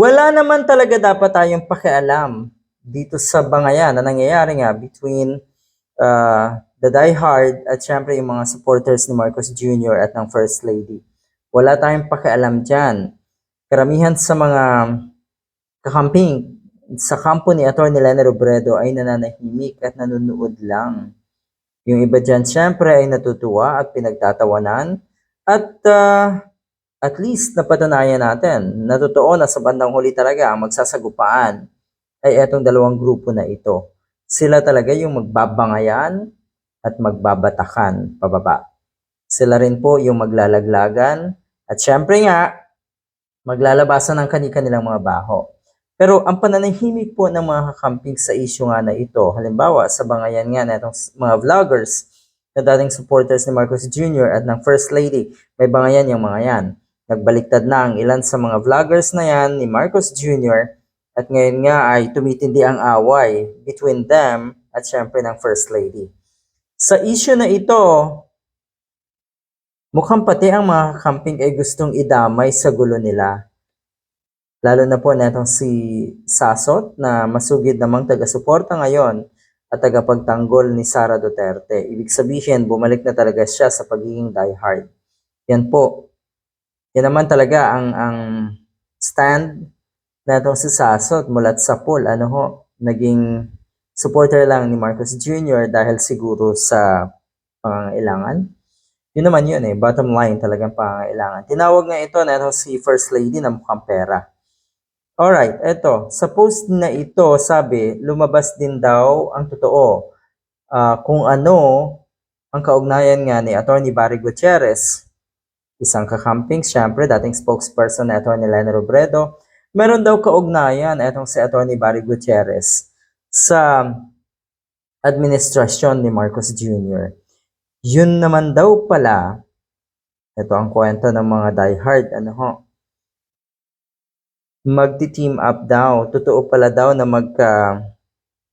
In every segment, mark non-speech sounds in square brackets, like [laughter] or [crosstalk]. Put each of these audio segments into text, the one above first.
Wala naman talaga dapat tayong pakialam dito sa bangayan na nangyayari nga between uh, the diehard at syempre yung mga supporters ni Marcos Jr. at ng First Lady. Wala tayong pakialam dyan. Karamihan sa mga kakamping sa kampo ni Atty. Lene Robredo ay nananahimik at nanonood lang. Yung iba dyan syempre ay natutuwa at pinagtatawanan at ah, at least napatunayan natin na totoo na sa bandang huli talaga ang magsasagupaan ay etong dalawang grupo na ito. Sila talaga yung magbabangayan at magbabatakan pababa. Sila rin po yung maglalaglagan at syempre nga, maglalabasan ng kani-kanilang mga baho. Pero ang pananahimik po ng mga kakamping sa issue nga na ito, halimbawa sa bangayan nga na itong mga vloggers na dating supporters ni Marcos Jr. at ng First Lady, may bangayan yung mga yan. Nagbaliktad na ang ilan sa mga vloggers na yan ni Marcos Jr. at ngayon nga ay tumitindi ang away between them at syempre ng First Lady. Sa issue na ito, mukhang pati ang mga kakamping ay gustong idamay sa gulo nila. Lalo na po netong si Sasot na masugid namang taga-suporta ngayon at tagapagtanggol ni Sara Duterte. Ibig sabihin, bumalik na talaga siya sa pagiging diehard. Yan po. Yan naman talaga ang ang stand netong si Sasot mulat sa poll. Ano ho, naging supporter lang ni Marcos Jr. dahil siguro sa pangangailangan. Yun naman yun eh, bottom line talagang pangangailangan. Tinawag nga ito netong si First Lady na mukhang pera. Alright, eto. Sa post na ito, sabi, lumabas din daw ang totoo. Ah, kung ano ang kaugnayan nga ni Atty. Barry Gutierrez, isang kakamping, syempre, dating spokesperson ni Atty. Lene Robredo, meron daw kaugnayan etong si Atty. Barry Gutierrez sa administrasyon ni Marcos Jr. Yun naman daw pala, ito ang kwento ng mga diehard, ano ho, magti-team up daw. Totoo pala daw na magka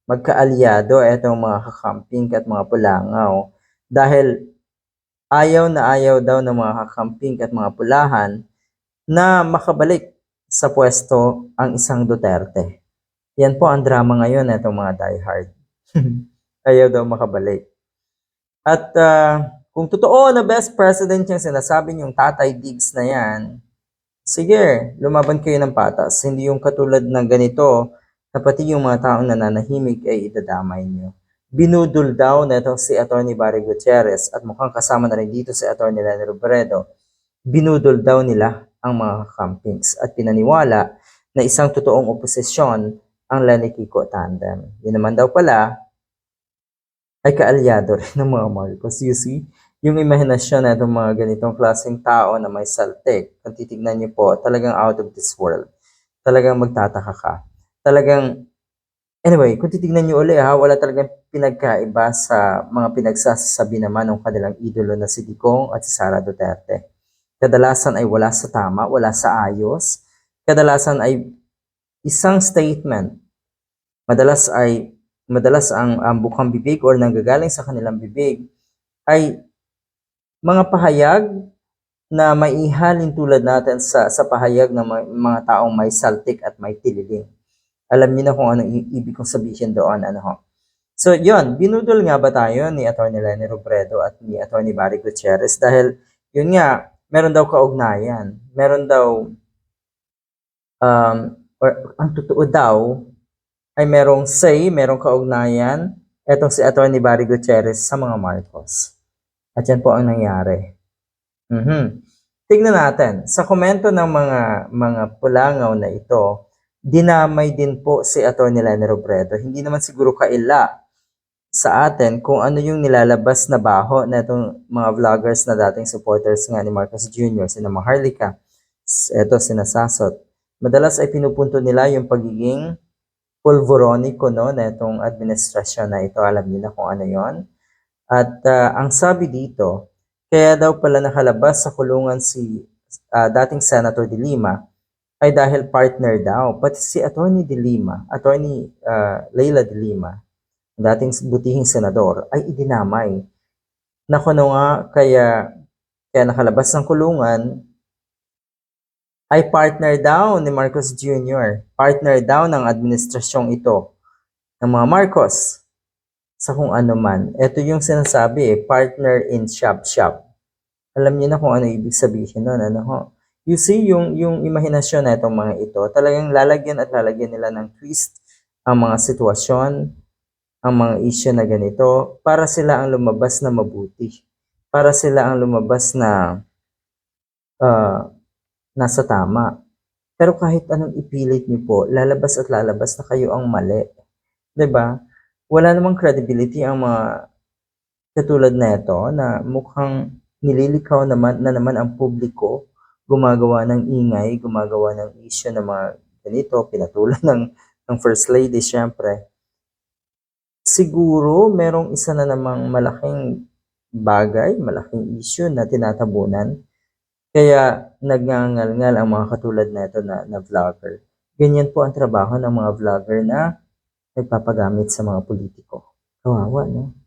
magkaalyado etong mga kakamping at mga pulangaw. Dahil ayaw na ayaw daw ng mga kakamping at mga pulahan na makabalik sa pwesto ang isang Duterte. Yan po ang drama ngayon etong mga diehard. [laughs] ayaw daw makabalik. At ah, kung totoo na best president yung sinasabi niyong tatay digs na yan, Sige, lumaban kayo ng patas. Hindi yung katulad ng ganito na pati yung mga taong nananahimik ay idadamay nyo. Binudol daw na itong si Atty. Barry Gutierrez at mukhang kasama na rin dito si Atty. Lene Robredo. Binudol daw nila ang mga campings at pinaniwala na isang totoong oposisyon ang Lenny Kiko tandem. Yun naman daw pala ay kaalyado rin ng mga Marcos. You see? yung imahinasyon na itong mga ganitong klaseng tao na may saltik, kung titignan niyo po, talagang out of this world. Talagang magtataka ka. Talagang, anyway, kung titignan niyo uli ha, wala talagang pinagkaiba sa mga pinagsasabi naman ng kanilang idolo na si Digong at si Sara Duterte. Kadalasan ay wala sa tama, wala sa ayos. Kadalasan ay isang statement. Madalas ay madalas ang, ang bukang bibig or nanggagaling sa kanilang bibig ay mga pahayag na maihalin tulad natin sa sa pahayag ng mga, mga taong may saltik at may tililing. Alam niyo na kung ano i- ibig kong sabihin doon, ano ho. So, yon binudol nga ba tayo ni Atty. Lene Robredo at ni Atty. Barry Gutierrez dahil yun nga, meron daw kaugnayan. Meron daw, um, or ang totoo daw, ay merong say, merong kaugnayan, etong si Atty. Barry Gutierrez sa mga Marcos. At yan po ang nangyari. Mhm. Tignan natin, sa komento ng mga mga pulangaw na ito, dinamay din po si Atty. Lene Robredo. Hindi naman siguro kaila sa atin kung ano yung nilalabas na baho na itong mga vloggers na dating supporters nga ni Marcos Jr., sina Maharlika, eto sina Sasot. Madalas ay pinupunto nila yung pagiging pulveroniko no, na itong administrasyon na ito. Alam niyo na kung ano yon At ah, ang sabi dito, kaya daw pala nakalabas sa kulungan si ah, dating Senator De Lima ay dahil partner daw. Pati si Attorney De Lima, Attorney ah, Leila De Lima, dating butihing senador, ay idinamay. Na kuno nga, kaya, kaya nakalabas ng kulungan ay partner daw ni Marcos Jr. Partner daw ng administrasyong ito ng mga Marcos sa kung ano man. Ito yung sinasabi eh, partner in shop-shop. Alam niyo na kung ano ibig sabihin nun, ano ho? You see, yung, yung imahinasyon na itong mga ito, talagang lalagyan at lalagyan nila ng twist ang mga sitwasyon, ang mga issue na ganito, para sila ang lumabas na mabuti. Para sila ang lumabas na ah, nasa tama. Pero kahit anong ipilit niyo po, lalabas at lalabas na kayo ang mali. 'Di ba? Wala namang credibility ang mga katulad na ito na mukhang nililikaw naman na naman ang publiko, gumagawa ng ingay, gumagawa ng issue ng mga ganito, pinatulan ng, ng First Lady, syempre. Siguro, merong isa na namang malaking bagay, malaking issue na tinatabunan. Kaya nagngangal-ngal ang mga katulad na ito na, na vlogger. Ganyan po ang trabaho ng mga vlogger na nagpapagamit sa mga politiko. Kawawa, no?